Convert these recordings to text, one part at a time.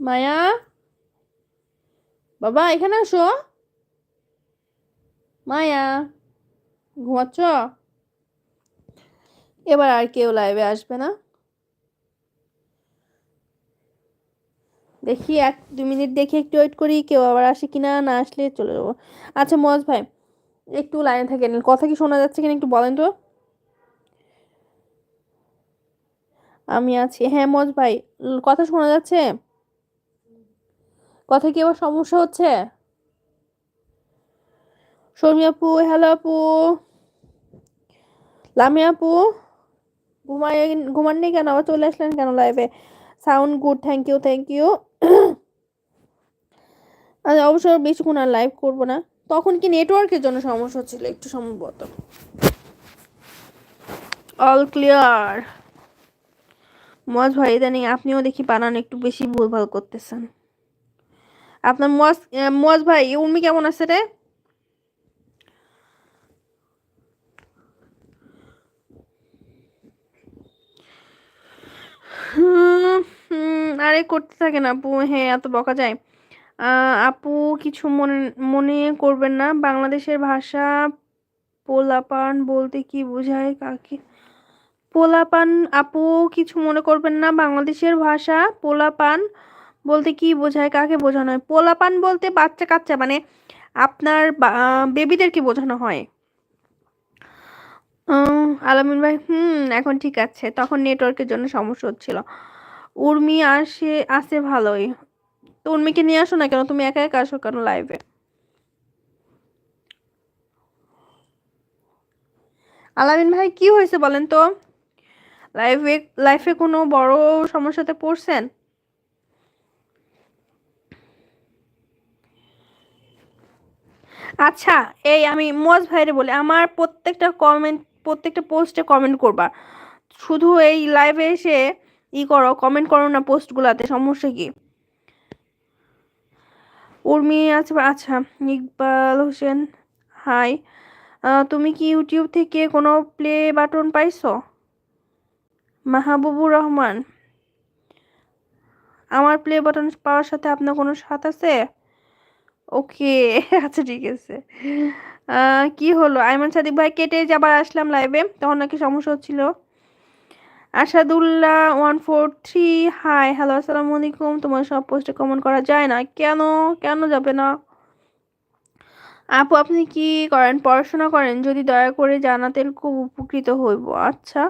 মায়া? বাবা, এখানে আসো। মায়া, ঘুমাচ্ছ? এবার আর কেউ লাইভে আসবে না। দেখি এক, দু মিনিট দেখি একটু ওয়েট করি, কেউ আবার আসে কিনা, না আসলে চলে যাব। আচ্ছা মজ ভাই, একটু লাইনে থাকেন কথা কি শোনা যাচ্ছে কিনা একটু বলেন তো। আমি আছি। হ্যাঁ মজ ভাই, কথা শোনা যাচ্ছে? কথা কি আবার সমস্যা হচ্ছে? শর্মি আপু, হ্যালো আপু। লামি আপু, ঘুমায়, ঘুমাননি কেন? আবার চলে আসলেন কেন লাইভে sound good thank you thank you আচ্ছা অবশ্য বেশিক্ষণ আর লাইভ করব না। তখন কি নেটওয়ার্কের জন্য সমস্যা হচ্ছিল একটু সম্ভবত অল ক্লিয়ার মজ ভাই, ইদানিং আপনিও দেখি বানান, একটু বেশি ভুলভাল করতেছেন। আপনার আহ, মজ ভাই উর্মি কেমন আছে রে? আরে করতে থাকেন আপু হ্যাঁ এত বকা যায়। আপু কিছু মনে মনে করবেন না বাংলাদেশের ভাষা পোলাপান বলতে কি বোঝায় কাকে? পোলাপান আপু কিছু মনে করবেন না বাংলাদেশের ভাষা পোলাপান বলতে কি বোঝায়, কাকে বোঝানো হয়? পোলাপান বলতে বাচ্চা কাচ্চা মানে আপনার বেবিদেরকে বোঝানো হয়? আলামিন ভাই, হুম, এখন ঠিক আছে। তখন নেটওয়ার্কের জন্য সমস্যা হচ্ছিল। উর্মি আসে আসে ভালোই। তো উর্মিকে নিয়ে আসো না কেন? তুমি একা একা আসো কেন লাইভে আলামিন ভাই, কি হয়েছে বলেন তো? লাইফে লাইফে কোনো বড় সমস্যাতে পড়ছেন? আচ্ছা এই আমি মজ ভাইরে বলি, আমার প্রত্যেকটা কমেন্ট প্রত্যেকটা পোস্টে কমেন্ট করবা। শুধু এই লাইভে এসে ই করো কমেন্ট করো না পোস্টগুলাতে সমস্যা কি? উর্মি আছে আচ্ছা ইকবাল হোসেন হাই তুমি কি ইউটিউব থেকে কোনো প্লে বাটন পাইছো? মাহবুবুর রহমান, আমার প্লে বাটন পাওয়ার সাথে আপনার কোনো সাথ আছে? ওকে আচ্ছা ঠিক আছে। কি হলো? আইমান সাদিক ভাই কেটে যে আবার আসলাম লাইভে তখন নাকি সমস্যা হচ্ছিল। Asadullah one four three hi hello আসসালামু আলাইকুম। তোমার সব পোস্টে কমেন্ট করা যায় না? কেন? কেন যাবে না? আপু, আপনি কি করেন? পড়াশোনা করেন? যদি দয়া করে জানাতেন, খুব উপকৃত হইব। আচ্ছা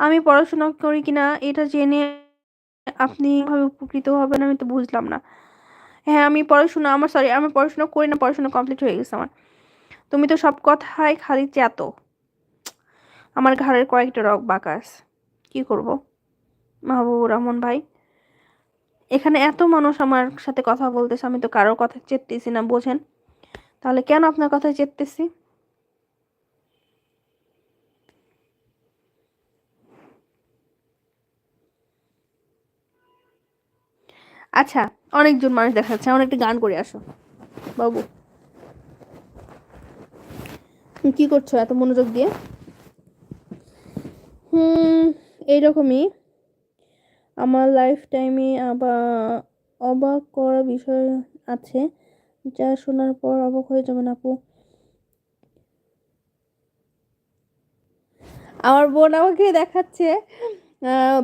আমি পড়াশোনা করি কিনা, এটা জেনে আপনি উপকৃত হবেন আমি তো বুঝলাম না। হ্যাঁ আমি পড়াশোনা, আমার সরি আমার পড়াশোনা করি না, পড়াশোনা কমপ্লিট হয়ে গেছে আমার। তুমি তো সব কথায় খালি চেতো। আমার ঘরের কয়েকটা রক বাকাস কি করব? মাহবুবুর রহমান ভাই। এখানে এত মানুষ আমার সাথে কথা বলতেছে, আমি তো কারোর কথা চেতেছি না, বোঝেন। তাহলে কেন আপনার কথা চেতেছি আচ্ছা অনেকজন মানুষ দেখা যাচ্ছে আমার একটা গান করে আসো। বাবু। কি করছ এত মনোযোগ দিয়ে? হুম, এইরকমই। আমার লাইফ টাইমে আবার অবাক করা বিষয় আছে, যা শোনার পর অবাক হয়ে যাবেন আপু। আমার বোন আমাকে দেখাচ্ছে।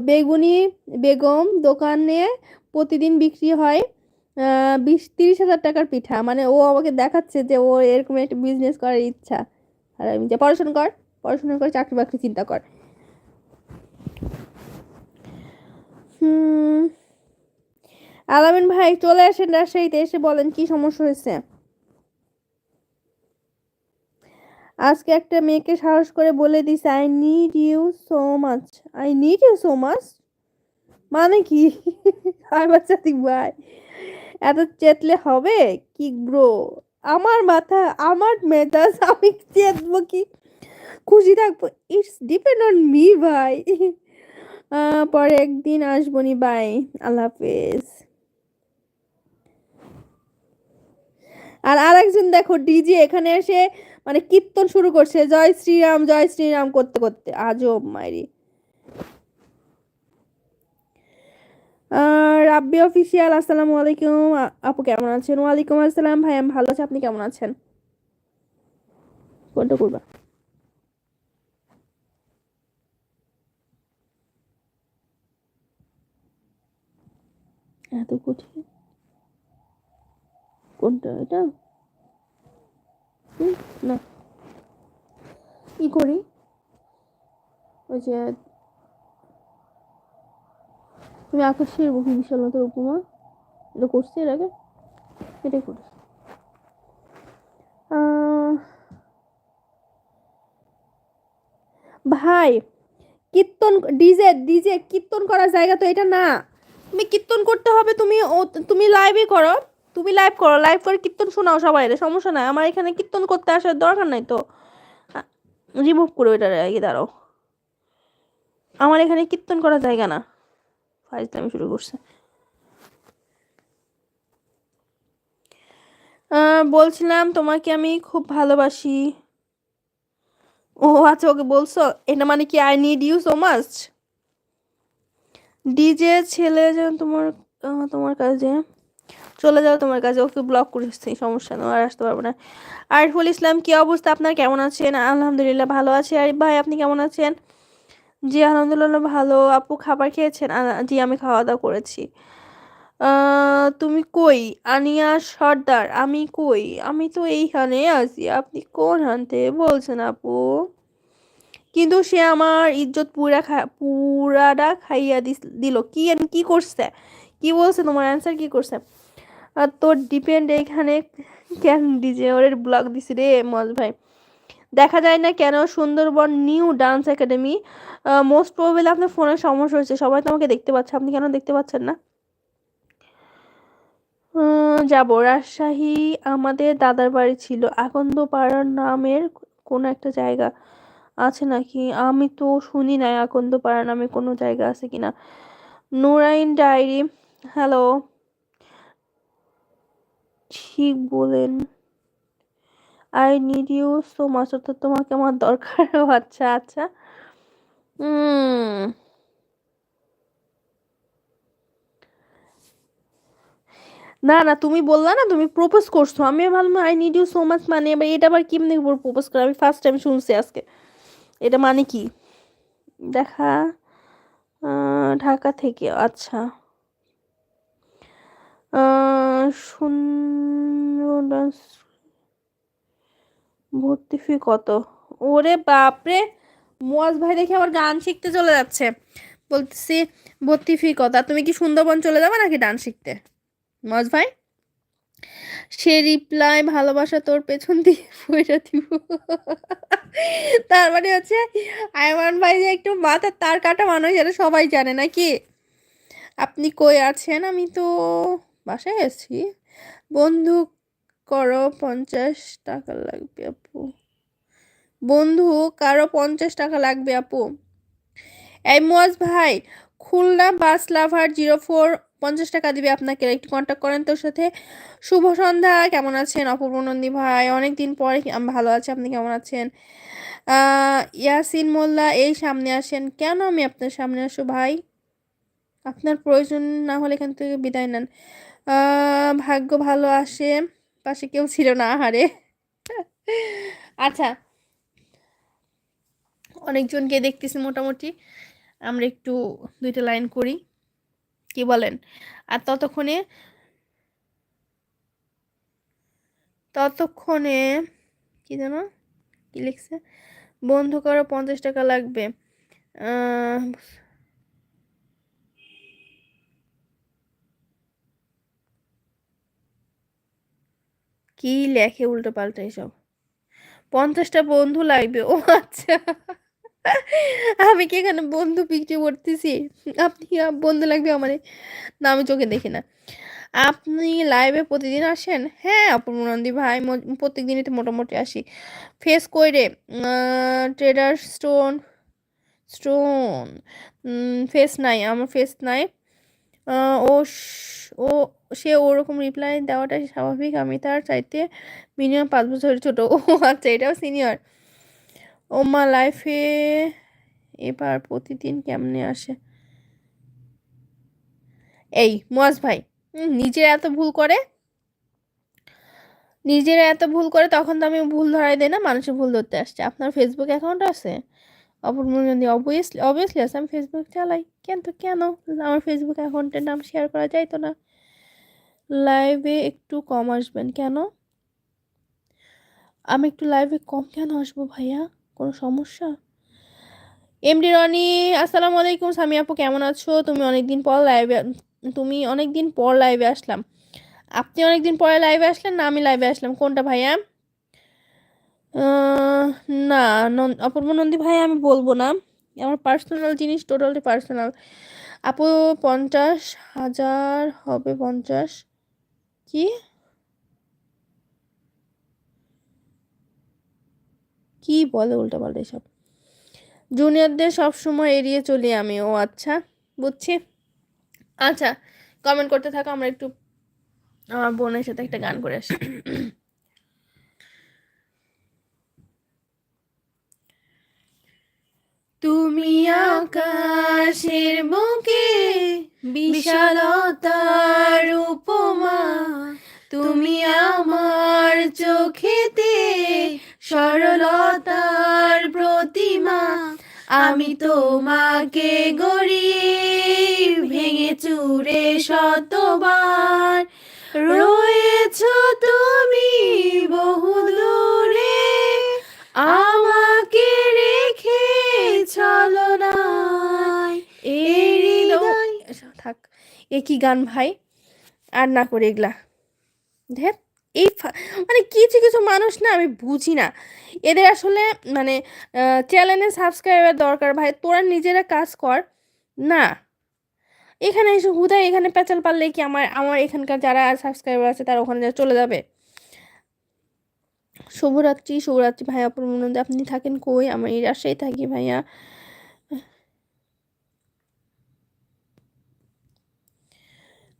বেগুনি, বেগম দোকানে প্রতিদিন বিক্রি হয় বিশ, তিরিশ হাজার টাকার পিঠা। মানে ও আমাকে দেখাচ্ছে যে ও এরকম একটা বিজনেস করার ইচ্ছা। আর আমি যে, পড়াশোনা কর, পড়াশোনা করে চাকরি বাকরি চিন্তা কর। আলামিন ভাই চলে আসেন রাজশাহীতে, এসে বলেন কি সমস্যা হয়েছে? আজকে একটা মেয়েকে সাহস করে বলে দিছে I need you so much I need you so much মানে কি? আর বাচ্চা ভাই, এত চেতলে হবে কি ব্রো আমার মাথা, আমার মেজাজ, আমি চেতবো কি? খুশি থাকব? ইটস ডিপেন্ড অন মি ভাই। পরে একদিন আসব নি বাই আল্লাহ হাফেজ। আর আরেকজন দেখো ডিজি এখানে এসে মানে কীর্তন শুরু করছে, জয় শ্রীরাম জয় শ্রীরাম করতে করতে। আজব মাইরি। রাব্বি অফিসিয়াল, আসসালামু আলাইকুম। আপু কেমন আছেন? ওয়ালাইকুম আসসালাম। ভাই, আমি ভালো আছি। আপনি কেমন আছেন? কোনটা করবা এত কঠিন। কোনটা এটা না। কি করি? ওই যে তুমি আকাশের বুকে বিশালতার উপমা। এটা করছি এর আগে। এটাই করি। ভাই, কীর্তন, ডিজে ডিজে, কীর্তন করার জায়গা তো এটা না। তুমি কীর্তন করতে হবে, তুমি তুমি লাইভই করো। তুমি লাইভ করো লাইভ করে কীর্তন শোনাও সবাই সমস্যা নাই। আমার এখানে কীর্তন করতে আসার দরকার নাই তো। রিমুভ করে ওইটা আগে দাঁড়াও। আমার এখানে কীর্তন করার জায়গা না। ফাইজলামি শুরু করছে। বলছিলাম তোমাকে আমি খুব ভালোবাসি। ও আচ্ছা ওকে বলছো? এটা মানে কি I need you so much DJ ছেলে যেন তোমার তোমার কাছে চলে যাও তোমার কাছে, ওকে ব্লক করেছি সমস্যা নেই, আর আসতে পারব না। আরিফুল ইসলাম, কি অবস্থা? আপনার কেমন আছেন? আলহামদুলিল্লাহ ভালো আছি। আরিফ ভাই, আপনি কেমন আছেন? জি, আলহামদুলিল্লাহ ভালো। আপু খাবার খেয়েছেন? জি, আমি খাওয়া দাওয়া করেছি তুমি কই? আনিয়া সর্দার, আমি কই? আমি তো এইখানে আছি। আপনি কোন হানতে বলছেন আপু? কিন্তু সে আমার ইজ্জত পুরা খা, পুরাটা খাইয়া দিল। কি কি করছে? কি বলছে? তোমার অ্যান্সার কি করছে? আর তোর ডিপেন্ড এখানে কেন ডিজে ওর ব্লগ দিছি রে মজ ভাই। দেখা যায় না কেন Sundarban new dance academy most probably আপনার ফোনের সমস্যা হয়েছে। সবাই তো আমাকে দেখতে পাচ্ছে। আপনি কেন দেখতে পাচ্ছেন না? যাব। রাজশাহী আমাদের দাদার বাড়ি ছিল। আকন্দপাড়া নামের কোনো একটা জায়গা আছে নাকি? আমি তো শুনি নাই আকন্দপাড়া নামে কোনো জায়গা আছে কিনা। নুরাইন ডায়েরি। হ্যালো? ঠিক বলেন। I need you so much অর্থাৎ তোমাকে আমার দরকার। আচ্ছা আচ্ছা। না না, তুমি বললা না, তুমি প্রপোজ করছ। আমি ভাবলাম I need you so much মানে এবার এটা আবার কেমনি প্রপোজ করে আমি ফার্স্ট টাইম শুনছি আজকে। এটা মানে কি? দেখা ঢাকা থেকে আচ্ছা। শূন্য ভর্তি ফি কত? ওরে বাপরে! মুয়াজ ভাই দেখে আবার গান শিখতে চলে যাচ্ছে। বলতেছি, ভর্তি ফি কত? তুমি কি সুন্দরবন চলে যাবে নাকি ডান্স শিখতে? মুয়াজ ভাই? সে রিপ্লাই, ভালোবাসা তোর পেছন দিয়ে ফুয়েটা দিব। তার মানে হচ্ছে, আয়মান ভাই যে একটু মাথার তার কাটা মানুষ, এটা সবাই জানে, নাকি? আপনি কই আছেন? আমি তো বাসায় আছি। বন্ধু করো পঞ্চাশ টাকা লাগবে আপু। বন্ধু কারও পঞ্চাশ টাকা লাগবে আপু। এই মোয়াজ ভাই, Khulna bus lover zero four পঞ্চাশ টাকা দিবে আপনাকে। একটু কন্ট্যাক্ট করেন তোর সাথে। শুভ সন্ধ্যা, কেমন আছেন? অপূর্ব নন্দী ভাই অনেক দিন পরে ভালো আছি, আপনি কেমন আছেন? ইয়াসিন মোল্লা, এই সামনে আসেন। কেন আমি আপনার সামনে আসো ভাই? আপনার প্রয়োজন না হলে এখান থেকে বিদায় নেন। ভাগ্য ভালো আসে, পাশে কেউ ছিল না, আহারে। আচ্ছা অনেকজনকে দেখতেছি মোটামুটি। আমরা একটু দুইটা লাইন করি, কি বলেন? আর ততক্ষণে ততক্ষণে, কি যেন, কি লিখছে? বন্ধু করো, পঞ্চাশ টাকা লাগবে। কি লেখে উল্টো পাল্টা এসব? পঞ্চাশটা বন্ধু লাগবে, ও আচ্ছা। আমি কি এখানে বন্ধু বিক্রি করতেছি? আপনি বন্ধু লাগবে আমার না, আমি চোখে দেখি না। আপনি লাইভে প্রতিদিন আসেন? হ্যাঁ অপূর্ব নন্দী ভাই প্রত্যেক দিনই তো মোটামুটি আসি। ফেস কইরে ট্রেডার স্টোন স্টোন ফেস নাই, আমার ফেস নাই। ও ও সে ওরকম রিপ্লাই দেওয়াটাই স্বাভাবিক। আমি তার চাইতে মিনিমাম পাঁচ বছরের ছোট। ও আচ্ছা এটাও সিনিয়র ও মা লাইফে এবার প্রতিদিন কেমনে আসে? এই, মোয়াজ ভাই নিজেরা এত ভুল করে? নিজেরা এত ভুল করে, তখন তো আমি ভুল ধরাই দেই না মানুষের ভুল ধরতে আসছে। আপনার ফেসবুক অ্যাকাউন্ট আছে? অপরমন্দি অবভিয়াসলি অবভিয়াসলি আছে, আমি ফেসবুক চালাই। কিন্তু কেন? আমার ফেসবুক অ্যাকাউন্টের নাম শেয়ার করা যায় তো না। লাইভে একটু কম আসবেন। কেন? আমি একটু লাইভে কম কেন আসব ভাইয়া? কোনো সমস্যা? এমডি রনি, আসসালামু আলাইকুম। সামি আপু, কেমন আছো? তুমি অনেকদিন পর লাইভে তুমি অনেকদিন পর লাইভে আসলাম। আপনি অনেকদিন পরে লাইভে আসলেন না আমি লাইভে আসলাম। কোনটা ভাইয়া? না অপূর্ব নন্দী ভাই আমি বলব না। আমার পার্সোনাল জিনিস টোটালি পার্সোনাল আপু, পঞ্চাশ হাজার হবে পঞ্চাশ। কি? কি বলে উল্টাপাল্টা এসব? জুনিয়রদের সব সময় এড়িয়ে চলি আমি, ও আচ্ছা বুঝছি? আচ্ছা কমেন্ট করতে থাকো, আমরা একটু আমার বোনের সাথে একটা গান করে আসি। তুমি আকাশের বুকে বিশালতার উপমা। তুমি আমার চোখেতে সরলতার প্রতিমা। আমি তোমাকে গড়িয়ে ভেঙে চুরে শতবার। রয়েছ তুমি বহু থাক, এ কি গান ভাই? আর না করে এগুলা। দেখ, এই মানে কিছু কিছু মানুষ না আমি বুঝি না। এদের আসলে মানে চ্যানেলে সাবস্ক্রাইবার দরকার ভাই, তোরা নিজেরা কাজ কর। না। এখানে এসে হুদায় এখানে পেঁচাল পারলে কি আমার আমার এখানকার যারা সাবস্ক্রাইবার আছে তারা ওখানে চলে যাবে? শুভরাত্রি শুভরাত্রি ভাইয়া পূর্ণানন্দে আপনি থাকেন কই? আমি রাজশাহী থাকি ভাইয়া।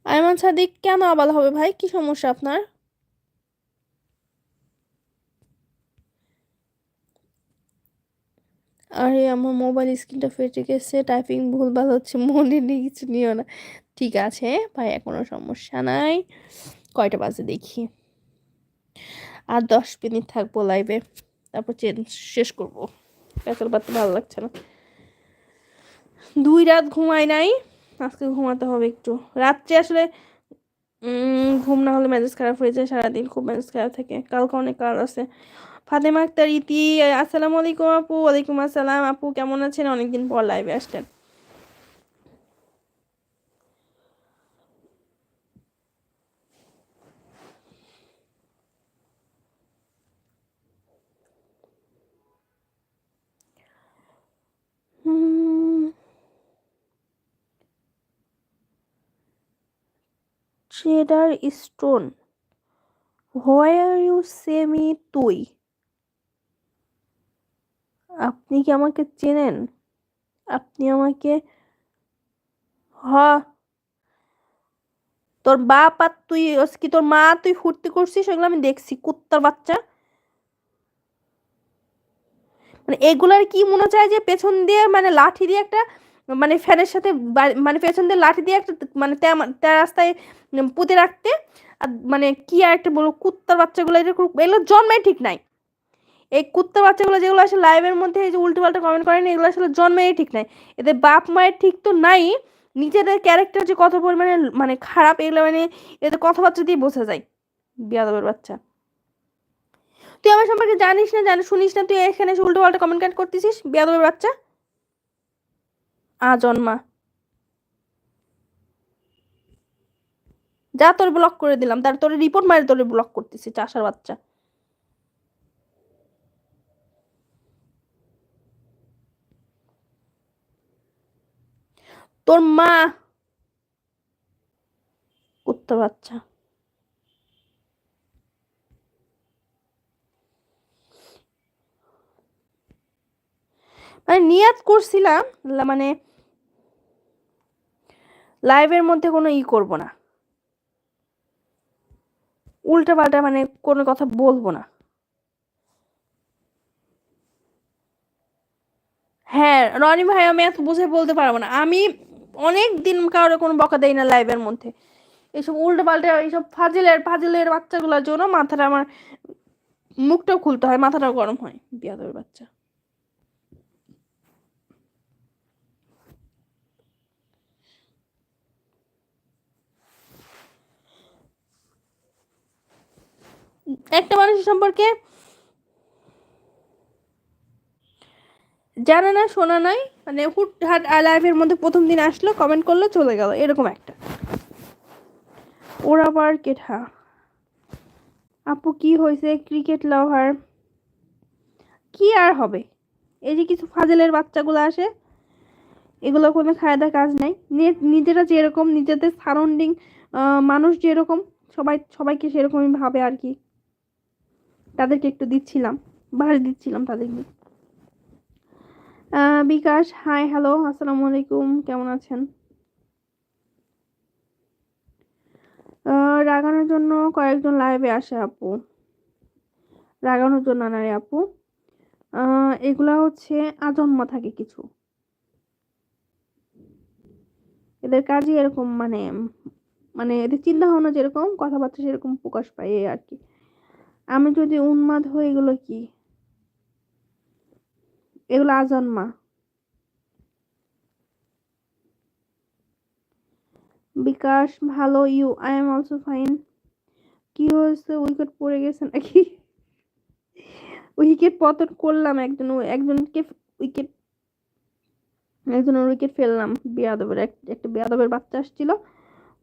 আয়মান সাদিক, কেন আবাল হবে ভাই? কি সমস্যা আপনার? আরে আমার মোবাইল স্ক্রিনটা ফেটে গেছে টাইপিং ভুলভাল হচ্ছে, মনে নেই, কিছু নিও না। ঠিক আছে ভাইয়া কোনো সমস্যা নাই। কয়টা বাজে দেখি। আর দশ মিনিট থাকব লাইভে তারপর চেঞ্জ শেষ করব। পেঁচাল পাতে ভালো লাগছে না। দুই রাত ঘুমাই নাই। আজকে ঘুমাতে হবে একটু। রাত্রে আসলে ঘুম না হলে মেজাজ খারাপ হয়ে যায় সারাদিন, খুব মেজাজ খারাপ থাকে। কালকে অনেক কাজ আছে। ফাতেমা আক্তার, ইতি, আসসালামু আলাইকুম আপু, ওয়ালাইকুম আসসালাম আপু, কেমন আছেন? অনেকদিন পর লাইভে আসলেন। Cheddar stone why are you say me তুই আপনি কি আমাকে চেনেন? আপনি আমাকে হ তোর বাপ আর তুই কি তোর মা তুই ফুর্তি করছিস, সেগুলো আমি দেখছি, কুত্তার বাচ্চা। মানে এগুলার কি মনে চায় যে পেছন দিয়ে মানে লাঠি দিয়ে একটা মানে ফ্যানের সাথে মানে পেছন দিয়ে লাঠি দিয়ে একটা মানে তে- তে রাস্তায় পুঁতে রাখতে, আর মানে কি আর একটা বলব, কুত্তার বাচ্চাগুলো এগুলো জন্মাই ঠিক নাই। এই কুত্তার বাচ্চাগুলো যেগুলো আসলে লাইভের মধ্যে, এই যে উল্টো পাল্টা কমেন্ট করেন, এগুলো আসলে জন্মেই ঠিক নাই। এদের বাপ মায়ের ঠিক তো নাই, নিজেদের ক্যারেক্টার যে কত পরিমাণে মানে খারাপ, এগুলো মানে এদের কথাবার্তা দিয়ে বোঝা যায়। বিয়াদবের বাচ্চা। তুই আমার সম্পর্কে জানিস না জানিস শুনিস না, তুই এখানে উল্টো পাল্টা কমেন্ট করতেছিস? বিয়াদবের বাচ্চা। আ জন্মা যা তোর ব্লক করে দিলাম, তার তোর রিপোর্ট মারে তোর ব্লক করতেছি, চাষার বাচ্চা। তোর মা কুত্তা বাচ্চা। মানে নিয়াত করছিলাম মানে লাইভের মধ্যে কোনো ই করব না। উল্টা পাল্টা মানে কোনো কথা বলব না। হ্যাঁ রনি ভাই, আমি এত বুঝে বলতে পারব না। আমি অনেক দিন কারও কোনো বকা দেয় না লাইভের মধ্যে। এইসব উল্টো পাল্টে এইসব ফাজিলের ফাজিলের বাচ্চাগুলোর জন্য মাথাটা আমার মুখটাও খুলতে হয়, মাথাটাও গরম হয়। বিয়াদের বাচ্চা। একটা মানুষের সম্পর্কে জানে না, শোনা নাই মানে হুট হাট লাইফের মধ্যে প্রথম দিন আসলো কমেন্ট করল, চলে গেল, এরকম একটা। ওরা আবার কেঠা? আপু কি হয়েছে? ক্রিকেট লাভার কি আর হবে? এই যে কিছু ফাজেলের বাচ্চাগুলো আসে, এগুলো কোনো খায়দা কাজ নাই। নিজেরা যেরকম, নিজেদের সারাউন্ডিং মানুষ যেরকম, সবাই সবাইকে সেরকমই ভাবে আর কি। তাদেরকে একটু দিচ্ছিলাম বাস দিচ্ছিলাম তাদেরকে। বিকাশ হাই হ্যালো আসসালামু আলাইকুম, কেমন আছেন? রাগানোর জন্য কয়েকজন লাইভে আসে আপু। রাগানোর জন্য না রে আপু। এগুলা হচ্ছে আজন্ম থাকে কিছু। এদের কাজই এরকম মানে মানে এদের চিন্তা ভাবনা যেরকম, কথাবার্তা সেরকম প্রকাশ পায় আর কি। আমি যদি উন্মাদ হই, এগুলো কি? এগুলো আজন্মা বিকাশ, ভালো, you, I am also fine. কি হয়েছে? উইকেট পড়ে গেছে নাকি? উইকেট পতন করলাম একজন, একজনকে উইকেট, একজনের উইকেট ফেললাম। বেয়াদবের একটা বেয়াদবের বাচ্চা আসছিল।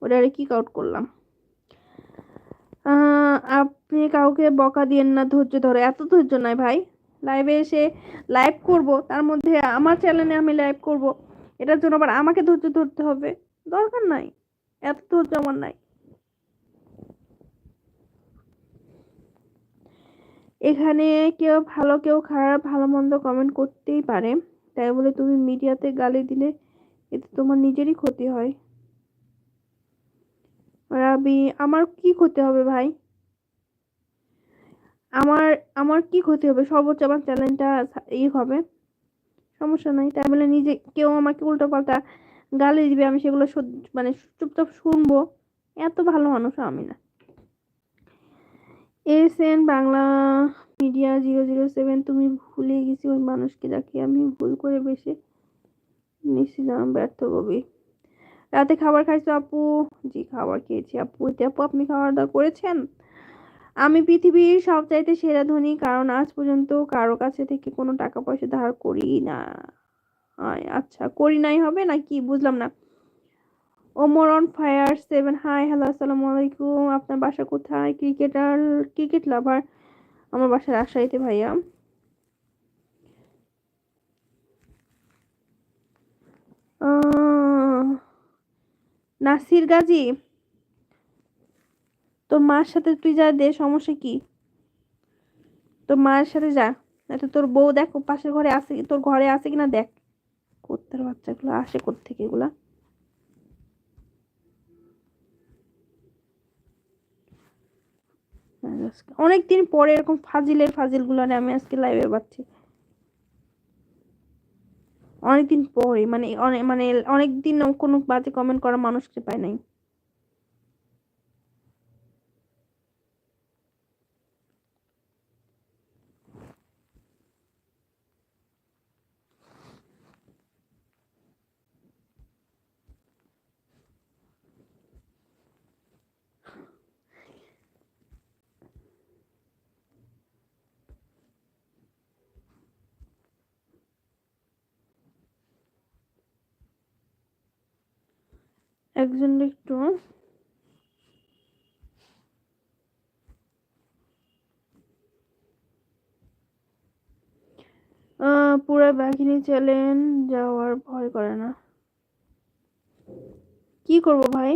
ওটা কিক আউট করলাম। আপনি কাউকে বকা দিয়েন না, ধৈর্য ধরে। এত ধৈর্য নাই ভাই। লাইভে এসে লাইভ করব, তার মধ্যে আমার চ্যানেলে আমি লাইভ করব। এটার জন্য আবার আমাকে ধৈর্য ধরতে হবে। দরকার নাই। এত ধৈর্য আমার নাই। এখানে কেউ ভালো, কেউ খারাপ, ভালো, মন্দ কমেন্ট করতেই পারে। তাই বলে তুমি মিডিয়াতে গালি দিলে এতে তোমার নিজেরই ক্ষতি হয়। রাবি, আমার কি ক্ষতি হবে ভাই? আমার আমার কি ক্ষতি হবে? সর্বোচ্চ আমার চ্যানেলটা ই হবে। সমস্যা নাই তাই বলে নিজে, কেউ আমাকে উল্টো পাল্টা গালি দিবে, আমি সেগুলো মানে চুপচাপ শুনব। এত ভালো মানুষ আমি না। S N Bangla media zero zero seven, তুমি ভুলে গেছি ওই মানুষকে যাকে আমি ভুল করে বেশি নিশ্চিলাম ব্যর্থ কবি রাতে খাবার খাইছো আপু? জি, খাবার খেয়েছি আপু। আপু, আপনি খাবার দাওয়া করেছেন? আমি পৃথিবীর সব চাইতে সেরা ধনী, কারণ আজ পর্যন্ত কারও কাছে থেকে কোনো টাকা পয়সা ধার করি না। আচ্ছা করি নাই হবে না কি বুঝলাম না। Omar on fire seven, hi, hello, আসসালামু আলাইকুম। আপনার বাসা কোথায়? Cricketer, cricket lover. আমার বাসা রাজশাহীতে, ভাইয়া। নাসির গাজী। তোর মার সাথে তুই যা দে, সমস্যা কি? তোর মায়ের সাথে যা। তো তোর বউ দেখ পাশের ঘরে আসে তোর ঘরে আসে কিনা দেখ। কোত্তার বাচ্চাগুলো আসে কোত্থেকে এগুলা? অনেকদিন পরে এরকম ফাজিলের ফাজিলগুলো আমি আজকে লাইভে পাচ্ছি। অনেকদিন পরে মানে মানে অনেকদিন কোনো বাজে কমেন্ট করা মানুষকে পায় নাই। একজন একটু। পুরো বাঘিনী চ্যালেঞ্জ যাওয়ার ভয় করে না। কি করব ভাই?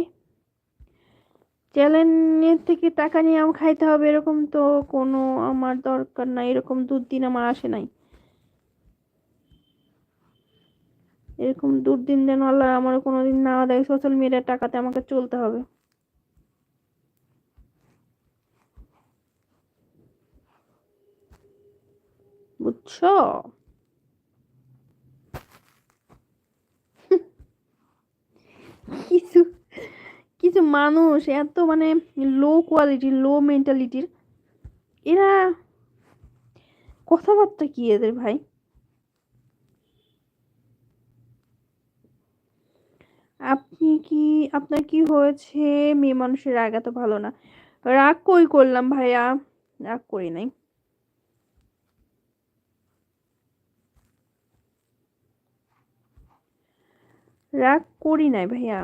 চ্যালেঞ্জের থেকে টাকা নিয়ে আম খাইতে হবে এরকম তো কোনো আমার দরকার নাই, এরকম দুদিন আমার আসে নাই। এরকম দুর্দিন যেন আল্লাহ আমার কোনোদিন না দেয় সোশ্যাল মিডিয়ার টাকাতে আমাকে চলতে হবে। বুঝছ? কিছু কিছু মানুষ এত মানে লো কোয়ালিটির লো মেন্টালিটির এরা কথাবার্তা কি এদের ভাই? আপনি কি, আপনার কি হয়েছে? মেয়ে মানুষের রাগ এত ভালো না। রাগ কই করলাম ভাইয়া? রাগ করি নাই। রাগ করি নাই ভাইয়া।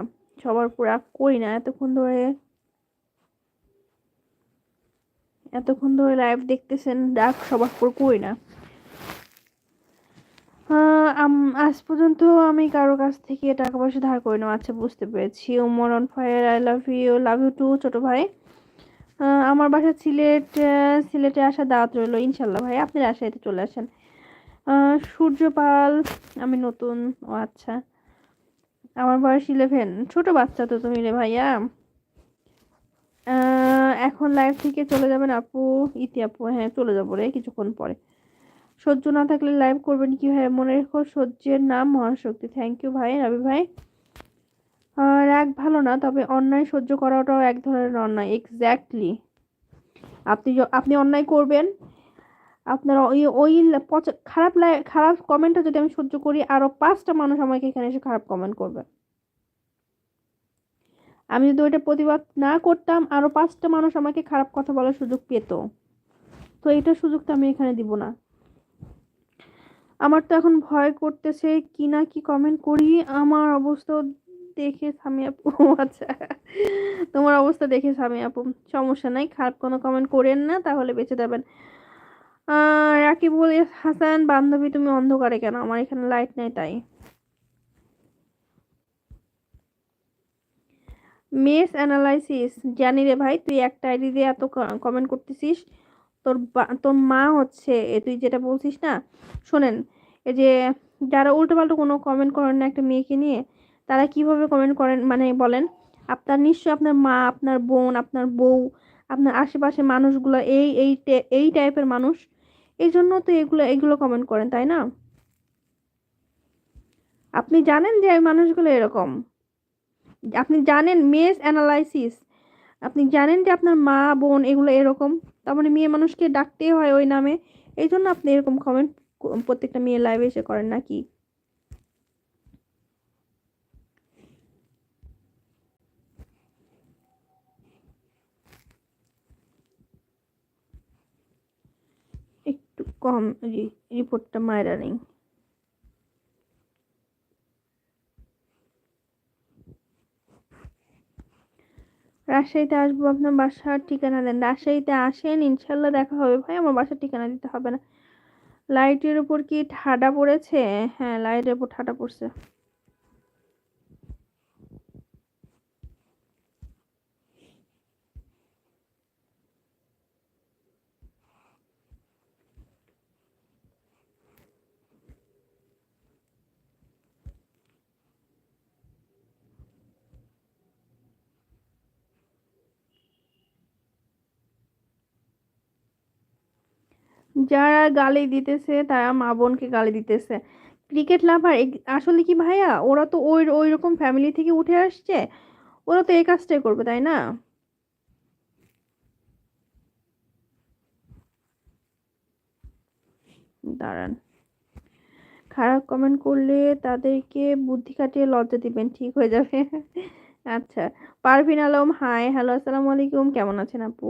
সবার উপর রাগ করি না। এতক্ষণ ধরে এতক্ষণ ধরে লাইভ দেখতেছেন, রাগ সবার উপর করি না। আজ পর্যন্ত আমি কারও কাছ থেকে টাকা পয়সা ধার করে নেওয়া আচ্ছা বুঝতে পেরেছি। Umar on fire I love you love you too ছোটো ভাই। আমার বাসা সিলেট সিলেটে আসা দাওয়াত রইল, ইনশাল্লাহ ভাই, আপনি রাজশাহীতে চলে আসেন। সূর্যপাল, আমি নতুন, ও আচ্ছা। আমার বয়স ইলেভেন ছোট বাচ্চা তো তুমি রে ভাইয়া। এখন লাইভ থেকে চলে যাবেন আপু, ইতি আপু হ্যাঁ চলে যাব রে কিছুক্ষণ পরে। সহ্য না থাকলে লাইভ করবেন কি ভাই? মনে রেখো সহ্যের নাম মহাশক্তি। থ্যাংক ইউ ভাই, রবি ভাই। রাগ ভালো না, তবে অন্যায় সহ্য করাটাও এক ধরনের অন্যায়। এক্স্যাক্টলি আপনি আপনি অন্যায় করবেন। আপনার ওই ওই খারাপ খারাপ কমেন্টটা যদি আমি সহ্য করি আরও পাঁচটা মানুষ আমাকে এখানে এসে খারাপ কমেন্ট করবে। আমি যদি ওইটা প্রতিবাদ না করতাম আরও পাঁচটা মানুষ আমাকে খারাপ কথা বলার সুযোগ পেত। তো এটা সুযোগটা আমি এখানে দিব না। আমার তো এখন ভয় করতেছে কি না কি কমেন্ট করি। আমার অবস্থা দেখে স্বামী আপু আচ্ছা। তোমার অবস্থা দেখে স্বামী আপু, সমস্যা নাই, খারাপ কোনো কমেন্ট করেন না, তাহলে বেঁচে যাবেন। রাকিবুল হাসান, বান্ধবী তুমি অন্ধকারে কেন? আমার এখানে লাইট নাই তাই। মেস অ্যানালাইসিস জানি রে ভাই, তুই একটা আইডি দিয়ে এত কমেন্ট করতেছিস। তোর তোর মা হচ্ছে তুই যেটা বলছিস না, শোনেন এই যে যারা উল্টোপাল্টা কোনো কমেন্ট করেন না একটা মেয়েকে নিয়ে, তারা কীভাবে কমেন্ট করেন মানে বলেন, আপনার নিশ্চয়ই আপনার মা, আপনার বোন, আপনার বউ, আপনার আশেপাশে মানুষগুলো এই এই এই টাইপের মানুষ, এই জন্য তো এগুলো এগুলো কমেন্ট করেন, তাই না? আপনি জানেন যে এই মানুষগুলো এরকম। আপনি জানেন, মেস অ্যানালাইসিস, আপনি জানেন যে আপনার মা, বোন এগুলো এরকম। তার মানে মেয়ে মানুষকে ডাকতে হয় ওই নামে। এই জন্য আপনি এরকম কমেন্ট প্রত্যেকটা মেয়ে লাইভে এসে করেন নাকি? একটু কম রিপোর্টটা মায়েরা নেই। রাজশাহীতে আসব আপনার বাসার ঠিকানা দেন। রাজশাহীতে আসেন, ইনশাল্লাহ দেখা হবে ভাই, আমার বাসার ঠিকানা দিতে হবে না। লাইটের উপর কি ঠাডা পড়েছে? হ্যাঁ লাইটের উপর ঠাডা পড়ছে। যারা গালি দিতেছে, তারা মা বোনকে গালি দিতেছে। ক্রিকেট লাভার আসলে কি ভাইয়া? ওরা তো ওই ওই রকম ফ্যামিলি থেকে উঠে আসছে। ওরা তো এই কাজটাই করবে, তাই না? দাঁড়ান। খারাপ কমেন্ট করলে তাদেরকে বুদ্ধি কাটিয়ে লজ্জা দিবেন, ঠিক হয়ে যাবে। আচ্ছা পারভিন আলম হাই হ্যালো আসসালামু আলাইকুম। কেমন আছেন আপু?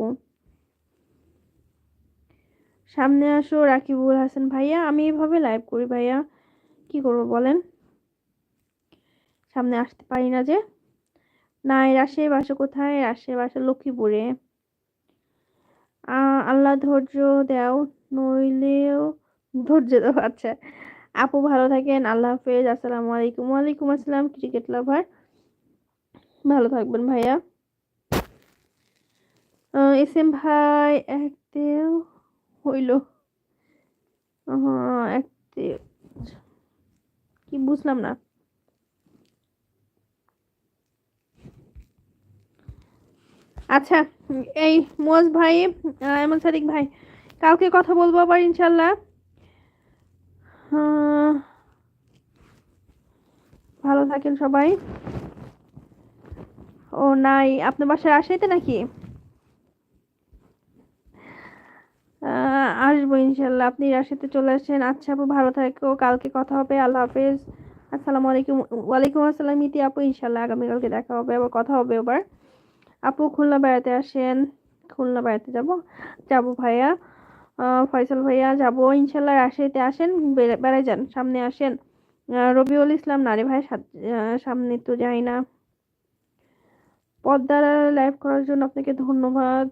সামনে আসো, রাকিবুল হাসান। ভাইয়া, আমি এভাবে লাইভ করি ভাইয়া। কি করব বলেন? সামনে আসতে পারি না যে। না এই রাজশাহী বাসা কোথায়? রাজশাহী বাসা লক্ষ্মীপুরে। আল্লাহ ধৈর্য দাও, নইলেও ধৈর্য দাও আচ্ছা আপু ভালো থাকেন, আল্লাহ হাফেজ, আসসালামু আলাইকুম। ওয়ালাইকুম আসসালাম ক্রিকেট লাভার ভালো থাকবেন ভাইয়া। এস এম ভাই একতেও হইল। কি বুঝলাম না। আচ্ছা এই মোয়াজ ভাই এমন সাদিক ভাই কালকে কথা বলব আবার ইনশাল্লাহ? ভালো থাকেন সবাই। ও নাই, আপনার বাসায় রাজশাহীতে নাকি? আসব ইনশাল্লাহ। আপনি রাজশাহীতে চলে আসেন। আচ্ছা আপু, ভালো থাকো। কালকে কথা হবে। আল্লাহ হাফেজ। আসসালামু আলাইকুম। ওয়ালাইকুম আসসালাম ইতি আপু। ইনশাল্লাহ আগামীকালকে দেখা হবে আবার, কথা হবে আবার। আপু, খুলনা বেড়াতে আসেন। খুলনা বেড়াতে যাব। যাব ভাইয়া। ফয়সাল ভাইয়া, যাব। ইনশাল্লাহ রাজশাহীতে আসেন। বেড়া- বেড়ায় যান। সামনে আসেন। রবিউল ইসলাম নারী ভাই সামনে তো যাই না। পদ্মার লাইভ করার জন্য আপনাকে ধন্যবাদ।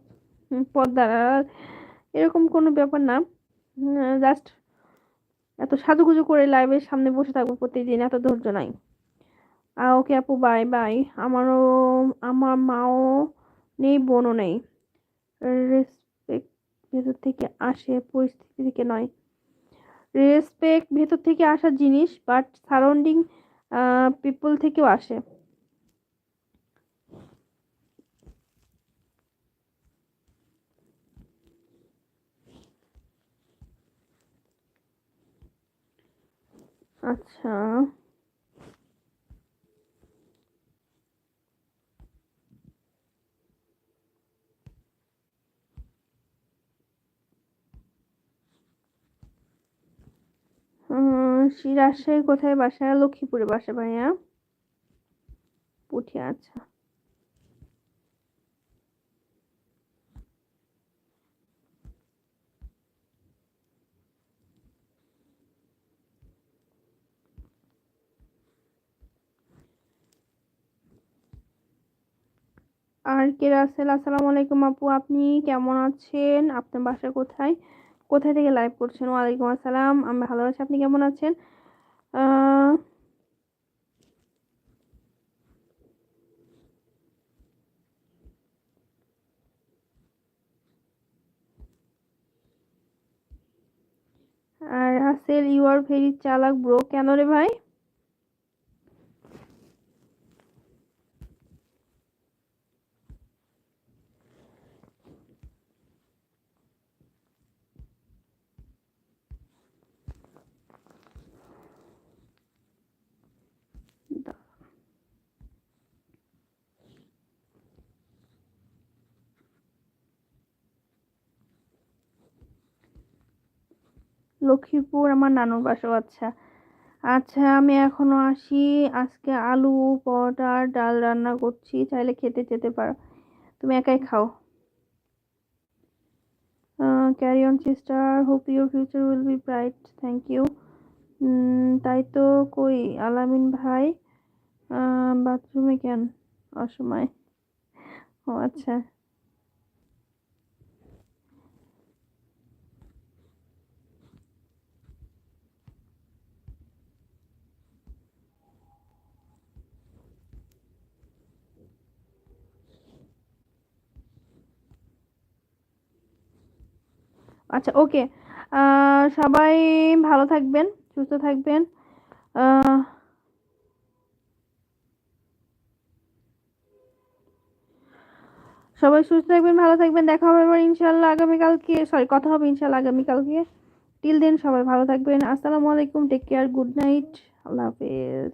পদ্মার এরকম কোনো ব্যাপার না। জাস্ট এত সাজুগুজু করে লাইভের সামনে বসে থাকব প্রতিদিন, এত ধৈর্য নাই। ওকে আপু বাই বাই আমারও, আমার মাও নেই, বোনও নেই। ভেতর থেকে আসে, পরিস্থিতি থেকে নয়। রেসপেক্ট ভেতর থেকে আসা জিনিস বাট সারাউন্ডিং পিপল থেকেও আসে। আচ্ছা। রাজশাহী কোথায় বাসা? লক্ষ্মীপুরে বাসা ভাইয়া? পুঠিয়া আচ্ছা। আর রাসেল? আসসালামু আলাইকুম আপু, আপনি কেমন আছেন? আপনার বাসা কোথায়? কোথায় থেকে লাইভ করছেন? ওয়ালাইকুম আসসালাম, আমি ভালো আছি, আপনি কেমন আছেন? আর রাসেল ইউ আর ভেরি চালাক ব্রো কেন রে ভাই? লক্ষ্মীপুর, আমার নানুর বাসাও আচ্ছা। আচ্ছা আমি এখনও আসি। আজকে আলু, পরোটা আর ডাল রান্না করছি। চাইলে খেতে যেতে পারো। তুমি একাই খাও। Carry on sister hope your future will be bright thank you তাই তো কই, আলামিন ভাই বাথরুমে কেন? অসময়। ও আচ্ছা। আচ্ছা ওকে। সবাই ভালো থাকবেন, সুস্থ থাকবেন। সবাই সুস্থ থাকবেন, ভালো থাকবেন। দেখা হবে এবার ইনশাল্লাহ আগামীকালকে। সরি কথা হবে ইনশাল্লাহ আগামীকালকে। টিল দেন সবাই ভালো থাকবেন। আসসালামু আলাইকুম টেক কেয়ার গুড নাইট আল্লাহ হাফেজ।